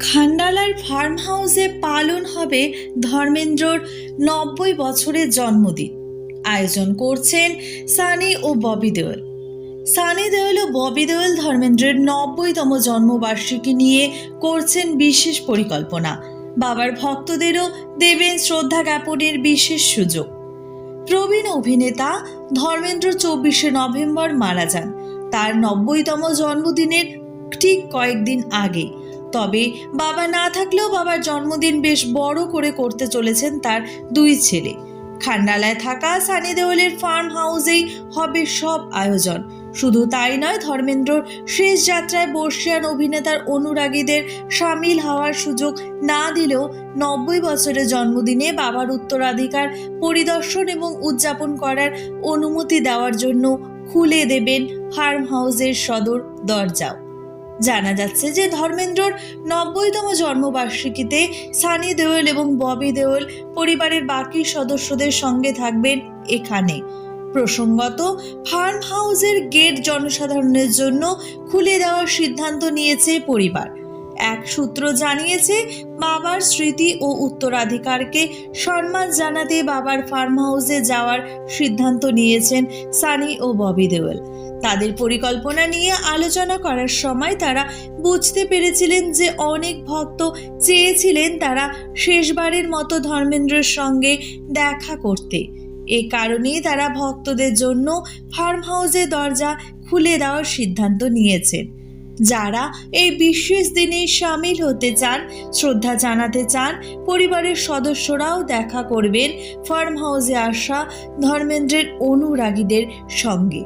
খান্ডালার farm হাউসে পালন হবে ধর্মেন্দ্রর নব্বই বছরের জন্মদিন। আয়োজন করছেন সানি ও ববি দেওয়াল সানি দেওয়াল ও ববি দেওয়াল ধর্মেন্দ্রের নব্বইতম জন্মবার্ষিকী নিয়ে করছেন বিশেষ পরিকল্পনা। বাবার ভক্তদেরও দেবেন শ্রদ্ধা জ্ঞাপনের বিশেষ সুযোগ। প্রবীণ অভিনেতা ধর্মেন্দ্র চব্বিশে নভেম্বর মারা যান। তার নব্বইতম জন্মদিনের ঠিক কয়েকদিন আগে তবে বাবা না থাকলেও বাবার জন্মদিন বেশ বড় করে করতে চলেছেন তার দুই ছেলে। খান্ডালায় থাকা সানি দেওয়ালের ফার্ম হাউসেই হবে সব আয়োজন। শুধু তাই নয়, ধর্মেন্দ্রর শেষ যাত্রায় বর্ষিয়ান অভিনেতার অনুরাগীদের সামিল হওয়ার সুযোগ না দিলেও নব্বই বছরের জন্মদিনে বাবার উত্তরাধিকার পরিদর্শন এবং উদযাপন করার অনুমতি দেওয়ার জন্য খুলে দেবেন ফার্ম হাউসের সদর দরজাও। জানা যাচ্ছে যে ধর্মেন্দ্রর নব্বইতম জন্মবার্ষিকীতে সানি দেওল এবং ববি দেওল পরিবারের বাকি সদস্যদের সঙ্গে থাকবেন এখানে। প্রসঙ্গত, ফার্ম হাউসের গেট জনসাধারণের জন্য খুলে দেওয়ার সিদ্ধান্ত নিয়েছে পরিবার। এক সূত্র জানিয়েছে, বাবার স্মৃতি ও উত্তরাধিকারকে সম্মান জানাতে বাবার ফার্ম হাউসে যাওয়ার সিদ্ধান্ত নিয়েছেন সানি ও ববি দেওয়াল তাদের পরিকল্পনা নিয়ে আলোচনা করার সময় তারা বুঝতে পেরেছিলেন যে অনেক ভক্ত চেয়েছিলেন তারা শেষবারের মতো ধর্মেন্দ্রের সঙ্গে দেখা করতে। এ কারণেই তারা ভক্তদের জন্য ফার্ম হাউসের দরজা খুলে দেওয়ার সিদ্ধান্ত নিয়েছেন। যারা এই বিশেষ দিনে সামিল হতে চান, শ্রদ্ধা জানাতে চান, পরিবারের সদস্যরাও দেখা করবেন ফার্ম হাউসে আসা ধর্মেন্দ্রের অনুরাগীদের সঙ্গে।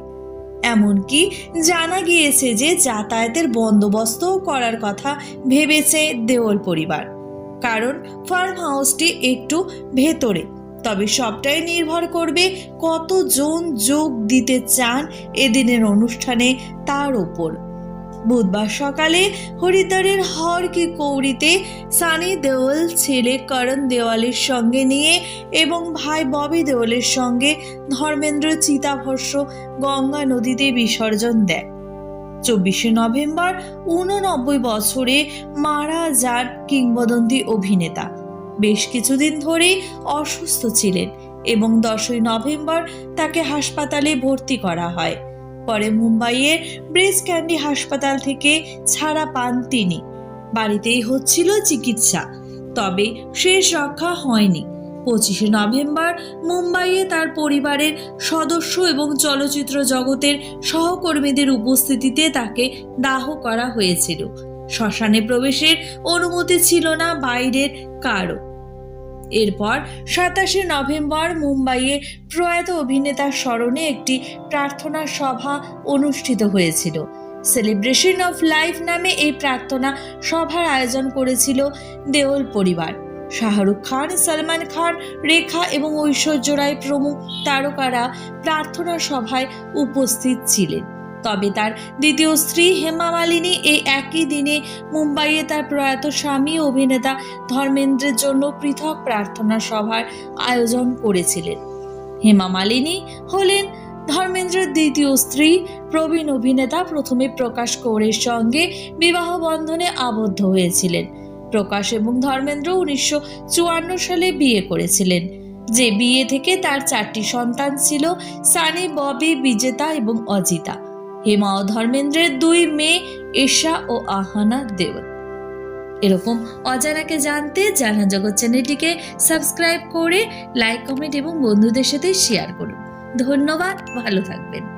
এমনকি জানা গিয়েছে যে যাতায়াতের বন্দোবস্তও করার কথা ভেবেছে দেওল পরিবার। কারণ ফার্ম হাউসটি একটু ভেতরে, তবে সবটাই নির্ভর করবে কতজন যোগ দিতে চান এদিনের অনুষ্ঠানে তার ওপর। বুধবার সকালে হরিদ্বারের হরকি কৌরিতে সানি দেওয়াল ছেলে করণ দেওয়ালের সঙ্গে নিয়ে এবং ভাই ববি দেওয়ালের সঙ্গে ধর্মেন্দ্র চিতাভস্য গঙ্গা নদীতে বিসর্জন দেয় চব্বিশে নভেম্বর উননব্বই বছরে মারা যান কিংবদন্তি অভিনেতা। বেশ কিছুদিন ধরেই অসুস্থ ছিলেন এবং দশই নভেম্বর তাকে হাসপাতালে ভর্তি করা হয়। পরে মুম্বাইয়ের ব্রেস ক্যান্ডি হাসপাতাল থেকে ছাড়া পান তিনি। বাড়িতেই হচ্ছিল চিকিৎসা, তবে শেষ রক্ষা হয়নি। পঁচিশে নভেম্বর মুম্বাইয়ে তার পরিবারের সদস্য এবং চলচ্চিত্র জগতের সহকর্মীদের উপস্থিতিতে তাকে দাহ করা হয়েছিল। শ্মশানে প্রবেশের অনুমতি ছিল না বাইরের কারও। এরপর সাতাশে নভেম্বর মুম্বাইয়ে প্রয়াত অভিনেতার স্মরণে একটি প্রার্থনা সভা অনুষ্ঠিত হয়েছিল। সেলিব্রেশন অফ লাইফ নামে এই প্রার্থনা সভার আয়োজন করেছিল দেওল পরিবার। শাহরুখ খান, সলমান খান, রেখা এবং ঐশ্বর্য রায় প্রমুখ তারকারা প্রার্থনা সভায় উপস্থিত ছিলেন। তবে তার দ্বিতীয় স্ত্রী হেমা মালিনী এই একই দিনে মুম্বাইয়ে তার প্রয়াত স্বামী অভিনেতা ধর্মেন্দ্রের জন্য পৃথক প্রার্থনা সভার আয়োজন করেছিলেন। হেমা মালিনী হলেন ধর্মেন্দ্রের দ্বিতীয় স্ত্রী, প্রবীণ অভিনেতা প্রথমে প্রকাশ কৌরের সঙ্গে বিবাহ বন্ধনে আবদ্ধ হয়েছিলেন। প্রকাশ এবং ধর্মেন্দ্র উনিশশো চুয়ান্ন সালে বিয়ে করেছিলেন। যে বিয়ে থেকে তার চারটি সন্তান ছিল, সানি, ববি, বিজেতা এবং অজিতা। হেমা ও ধর্মেন্দ্রের দুই মেয়ে ঈশা ও আহানা দেওয়াল এরকম অজানাকে জানতে জানা জগৎ চ্যানেলটিকে সাবস্ক্রাইব করে, লাইক, কমেন্ট এবং বন্ধুদের সাথে শেয়ার করুন। ধন্যবাদ, ভালো থাকবেন।